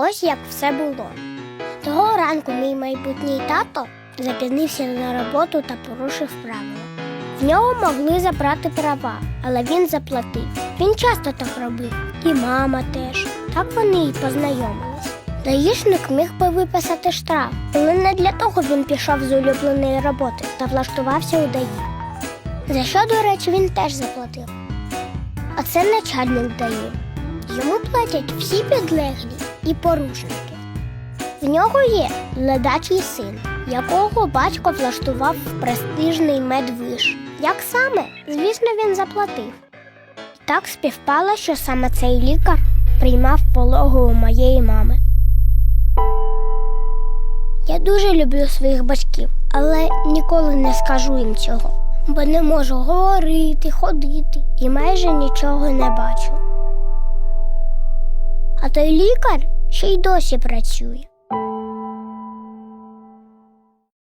Ось як все було. Того ранку мій майбутній тато запізнився на роботу та порушив правила. В нього могли забрати права, але він заплатив. Він часто так робив, і мама теж. Так вони й познайомились. Даїшник міг би виписати штраф, але не для того він пішов з улюбленої роботи та влаштувався у ДАІ. За що, до речі, він теж заплатив. А це начальник ДАІ. Йому платять всі підлеглі і порушники. В нього є ледачий син, якого батько влаштував в престижний медвиш. Як саме, звісно, він заплатив. Так співпало, що саме цей лікар приймав пологу у моєї мами. Я дуже люблю своїх батьків, але ніколи не скажу їм цього, бо не можу говорити, ходити і майже нічого не бачу. А той лікар ще й досі працює.